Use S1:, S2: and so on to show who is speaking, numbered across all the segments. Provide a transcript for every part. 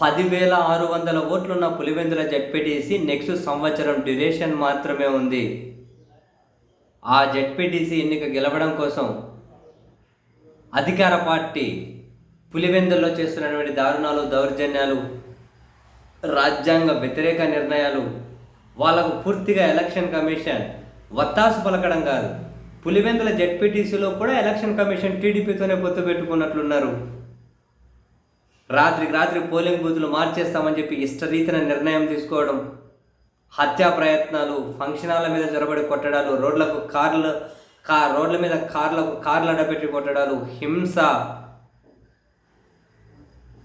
S1: పదివేల ఆరు వందల ఓట్లున్న పులివెందుల జడ్పీటీసీ నెక్స్ట్ సంవత్సరం డ్యూరేషన్ మాత్రమే ఉంది. ఆ జడ్పీటీసీ ఎన్నిక గెలవడం కోసం అధికార పార్టీ పులివెందుల్లో చేస్తున్నటువంటి దారుణాలు దౌర్జన్యాలు రాజ్యాంగ వ్యతిరేక నిర్ణయాలు వాళ్ళకు పూర్తిగా ఎలక్షన్ కమిషన్ వత్తాసు పలకడం కాదు. పులివెందుల జడ్పీటీసీలో కూడా ఎలక్షన్ కమిషన్ టీడీపీతోనే పొత్తు పెట్టుకున్నట్లున్నారు. రాత్రికి రాత్రి పోలింగ్ బూతులు మార్చేస్తామని చెప్పి ఇష్టరీతిన నిర్ణయం తీసుకోవడం హత్యా ప్రయత్నాలు ఫంక్షన్ మీద జొరబడి కొట్టడాలు రోడ్లకు కార్లు కా రోడ్ల మీద కార్లకు కార్లు అడ్డపెట్టి కొట్టడాలు హింస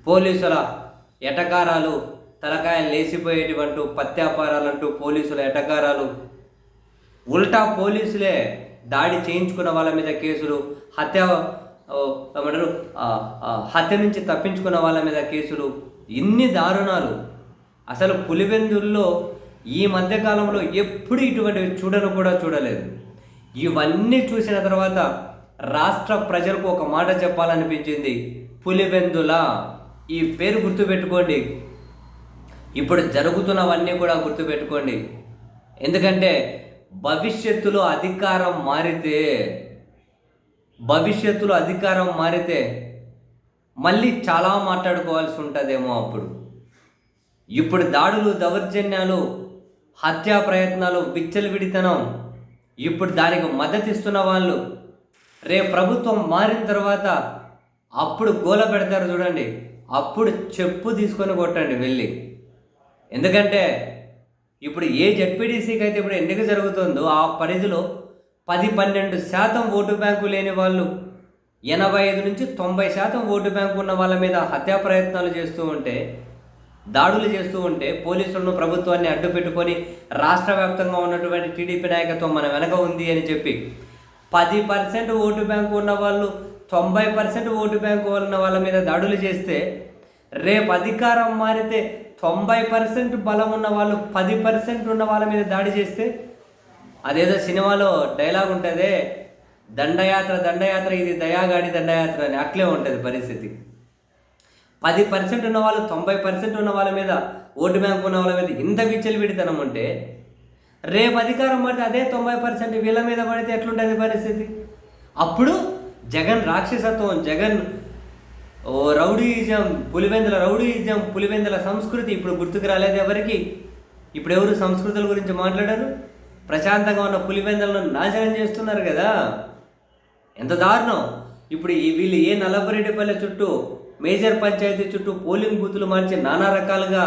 S1: పోలీసుల ఎటకారాలు తలకాయలు లేచిపోయేటివంటూ పత్యాపారాలంటూ పోలీసుల ఎటకారాలు. ఉల్టా పోలీసులే దాడి చేయించుకున్న వాళ్ళ మీద కేసులు హత్య ఏమంటారు? హత్య నుంచి తప్పించుకున్న వాళ్ళ మీద కేసులు ఇన్ని దారుణాలు. అసలు పులివెందుల్లో ఈ మధ్యకాలంలో ఎప్పుడు ఇటువంటివి చూడను కూడా చూడలేదు. ఇవన్నీ చూసిన తర్వాత రాష్ట్ర ప్రజలకు ఒక మాట చెప్పాలనిపించింది పులివెందుల? ఈ పేరు గుర్తుపెట్టుకోండి. ఇప్పుడు జరుగుతున్నవన్నీ కూడా గుర్తుపెట్టుకోండి. ఎందుకంటే భవిష్యత్తులో అధికారం మారితే భవిష్యత్తులో అధికారం మారితే మళ్ళీ చాలా మాట్లాడుకోవాల్సి ఉంటుందేమో అప్పుడు. ఇప్పుడు దాడులు దౌర్జన్యాలు హత్యా ప్రయత్నాలు విచ్చలవిడితనం ఇప్పుడు దానికి మద్దతు ఇస్తున్న వాళ్ళు రే ప్రభుత్వం మారిన తర్వాత అప్పుడు గోల పెడతారు చూడండి అప్పుడు చెప్పు తీసుకొని కొట్టండి వెళ్ళి. ఎందుకంటే ఇప్పుడు ఏ జడ్పీటీసీకి అయితే ఇప్పుడు ఎన్నిక జరుగుతుందో ఆ పరిధిలో పది పన్నెండు శాతం ఓటు బ్యాంకు లేని వాళ్ళు ఎనభై ఐదు నుంచి తొంభై శాతం ఓటు బ్యాంకు ఉన్న వాళ్ళ మీద హత్యా ప్రయత్నాలు చేస్తూ ఉంటే దాడులు చేస్తూ ఉంటే పోలీసులను ప్రభుత్వాన్ని అడ్డు పెట్టుకొని రాష్ట్ర వ్యాప్తంగా ఉన్నటువంటి టీడీపీ నాయకత్వం మన వెనక ఉంది అని చెప్పి పది పర్సెంట్ ఓటు బ్యాంకు ఉన్న వాళ్ళు తొంభై పర్సెంట్ ఓటు బ్యాంకు ఉన్న వాళ్ళ మీద దాడులు చేస్తే రేపు అధికారం మారితే తొంభై పర్సెంట్ బలం ఉన్న వాళ్ళు పది పర్సెంట్ ఉన్న వాళ్ళ మీద దాడి చేస్తే అదేదో సినిమాలో డైలాగ్ ఉంటుందే దండయాత్ర దండయాత్ర ఇది దయాగాడి దండయాత్ర అని అట్లే ఉంటుంది పరిస్థితి. పది పర్సెంట్ ఉన్న వాళ్ళు తొంభై పర్సెంట్ ఉన్న వాళ్ళ మీద ఓటు బ్యాంక్ ఉన్న వాళ్ళ మీద ఇంత విచ్చలవిడితనం ఉంటే రేపు అధికారం పడితే అదే తొంభై పర్సెంట్ వీళ్ళ మీద పడితే ఎట్లుంటుంది పరిస్థితి? అప్పుడు జగన్ రాక్షసత్వం జగన్ ఓ రౌడీయిజం పులివెందుల రౌడీయిజం పులివెందుల సంస్కృతి ఇప్పుడు గుర్తుకు రాలేదు ఎవరికి? ఇప్పుడు ఎవరు సంస్కృతుల గురించి మాట్లాడారు? ప్రశాంతంగా ఉన్న పులివెందులను నాశనం చేస్తున్నారు కదా. ఎంత దారుణం. ఇప్పుడు ఈ వీళ్ళు ఏ నల్లపరెడ్డిపల్లె చుట్టూ మేజర్ పంచాయతీ చుట్టూ పోలింగ్ బూతులు మార్చి నానా రకాలుగా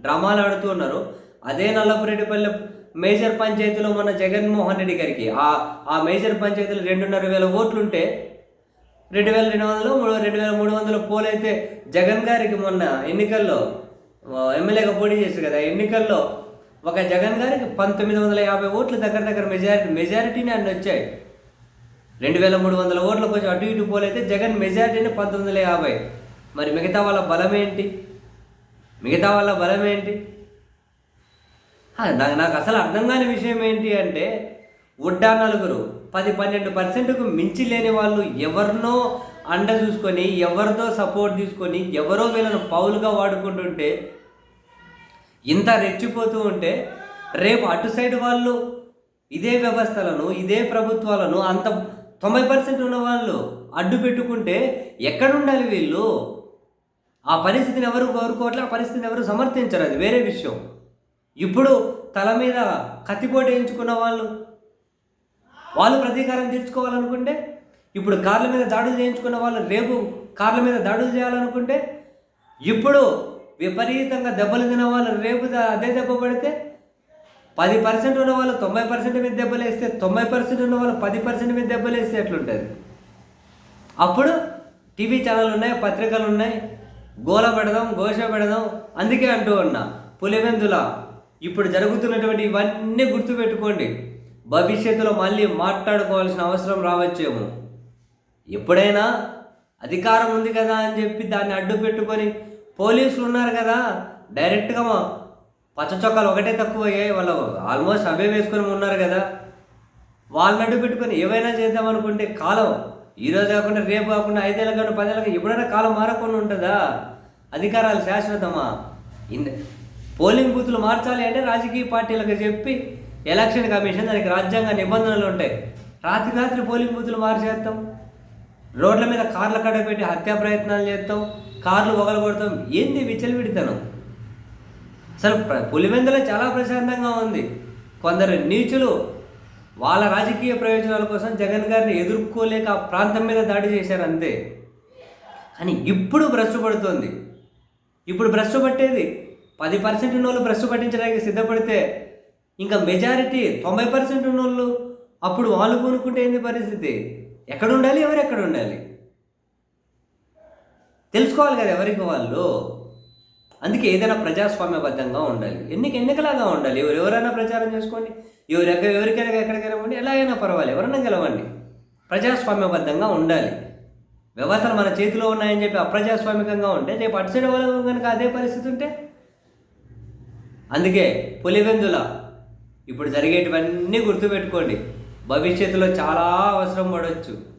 S1: డ్రామాలు ఆడుతూ ఉన్నారు. అదే నల్లపరెడ్డిపల్లె మేజర్ పంచాయతీలో మన జగన్మోహన్ రెడ్డి గారికి ఆ ఆ మేజర్ పంచాయతీలో రెండున్నర వేల ఓట్లుంటే రెండు వేల రెండు వందలు మూడు రెండు వేల మూడు వందలు పోలైతే జగన్ గారికి మొన్న ఎన్నికల్లో ఎమ్మెల్యేగా పోటీ చేశారు కదా. ఎన్నికల్లో ఒక జగన్ గారికి పంతొమ్మిది వందల యాభై ఓట్లు దగ్గర దగ్గర మెజారిటీ మెజారిటీని అన్ని వచ్చాయి. రెండు వేల మూడు వందల ఓట్లు కొంచెం అటు ఇటు పోలైతే జగన్ మెజారిటీని పంతొమ్మిది వందల యాభై. మరి మిగతా వాళ్ళ బలం ఏంటి? మిగతా వాళ్ళ బలం ఏంటి? నాకు నాకు అసలు అర్థం కాని విషయం ఏంటి అంటే ఉడ్డా నలుగురు పది పన్నెండు పర్సెంట్కు మించి లేని వాళ్ళు ఎవరినో అండ చూసుకొని ఎవరితో సపోర్ట్ తీసుకొని ఎవరో వీళ్ళను పౌలుగా వాడుకుంటుంటే ఇంత రెచ్చిపోతూ ఉంటే రేపు అటు సైడ్ వాళ్ళు ఇదే వ్యవస్థలను ఇదే ప్రభుత్వాలను అంత తొంభై పర్సెంట్ ఉన్న వాళ్ళు అడ్డు పెట్టుకుంటే ఎక్కడుండాలి వీళ్ళు? ఆ పరిస్థితిని ఎవరు కోరుకోవట్లే ఆ పరిస్థితిని ఎవరు సమర్థించరు అది వేరే విషయం. ఇప్పుడు తల మీద కత్తిపోటు వేయించుకున్న వాళ్ళు వాళ్ళు ప్రతీకారం తీర్చుకోవాలనుకుంటే ఇప్పుడు కార్ల మీద దాడులు చేయించుకున్న వాళ్ళు రేపు కార్ల మీద దాడులు చేయాలనుకుంటే ఇప్పుడు విపరీతంగా దెబ్బలు తిన వాళ్ళు రేపు అదే దెబ్బ పడితే పది పర్సెంట్ ఉన్న వాళ్ళు తొంభై పర్సెంట్ మీద దెబ్బలు వేస్తే తొంభై పర్సెంట్ ఉన్న వాళ్ళు పది పర్సెంట్ మీద దెబ్బలు వేస్తే ఎట్లుంటుంది? అప్పుడు టీవీ ఛానల్ ఉన్నాయి పత్రికలు ఉన్నాయి గోల పెడదాం ఘోష పెడదాం అందుకే అంటూ ఉన్నా. పులివెందుల ఇప్పుడు జరుగుతున్నటువంటి ఇవన్నీ గుర్తుపెట్టుకోండి. భవిష్యత్తులో మళ్ళీ మాట్లాడుకోవాల్సిన అవసరం రావచ్చేమో. ఎప్పుడైనా అధికారం ఉంది కదా అని చెప్పి దాన్ని అడ్డు పెట్టుకొని పోలీసులు ఉన్నారు కదా. డైరెక్ట్గా మా పచ్చ చొక్కాలు ఒకటే తక్కువ అయ్యాయి వాళ్ళు ఆల్మోస్ట్ అవే వేసుకొని ఉన్నారు కదా. వాళ్ళని అడ్డు పెట్టుకొని ఏవైనా చేద్దాం అనుకుంటే కాలం. ఈ రోజు కాకుండా రేపు కాకుండా ఐదేళ్ళ కాకుండా పదేళ్ళ ఎప్పుడైనా కాలం మారకుండా ఉంటుందా? అధికారాలు శాశ్వతమా? ఇన్ పోలింగ్ బూత్లు మార్చాలి అంటే రాజకీయ పార్టీలకు చెప్పి ఎలక్షన్ కమిషన్ దానికి రాజ్యాంగ నిబంధనలు ఉంటాయి. రాత్రి రాత్రి పోలింగ్ బూత్లు మార్చేస్తాం. రోడ్ల మీద కార్ల కడ పెట్టి హత్యా ప్రయత్నాలు చేస్తాం. కార్లు కొడతాం ఏంది విచ్చలవిడితనం అసలు పులివెందులో చాలా ప్రశాంతంగా ఉంది. కొందరు నీచులు వాళ్ళ రాజకీయ ప్రయోజనాల కోసం జగన్ గారిని ఎదుర్కోలేక ఆ ప్రాంతం మీద దాడి చేశారు అంతే. కానీ ఇప్పుడు బ్రష్ పడుతోంది. ఇప్పుడు బ్రష్ పట్టేది. పది పర్సెంట్ ఉన్నోళ్ళు బ్రష్ పట్టించడానికి సిద్ధపడితే ఇంకా మెజారిటీ తొంభై పర్సెంట్ ఉన్నోళ్ళు అప్పుడు వాళ్ళు కొనుక్కుంటే ఏంది పరిస్థితి? ఎక్కడ ఉండాలి ఎవరు ఎక్కడ ఉండాలి? తెలుసుకోవాలి కదా ఎవరికి వాళ్ళు? అందుకే ఏదైనా ప్రజాస్వామ్యబద్ధంగా ఉండాలి. ఎన్నిక ఎన్నికలాగా ఉండాలి. ఎవరు ఎవరైనా ప్రచారం చేసుకోండి. ఎవరు ఎక్కడ ఎవరికైనా ఎక్కడికైనా పోండి. ఎలాగైనా పర్వాలేదు. ఎవరైనా గెలవండి. ప్రజాస్వామ్యబద్ధంగా ఉండాలి. వ్యవస్థలు మన చేతిలో ఉన్నాయని చెప్పి అప్రజాస్వామికంగా ఉంటే రేపు అటు సైడ్ వాళ్ళు కనుక అదే పరిస్థితి ఉంటే? అందుకే పులివెందుల ఇప్పుడు జరిగేటివన్నీ గుర్తుపెట్టుకోండి. భవిష్యత్తులో చాలా అవసరం పడవచ్చు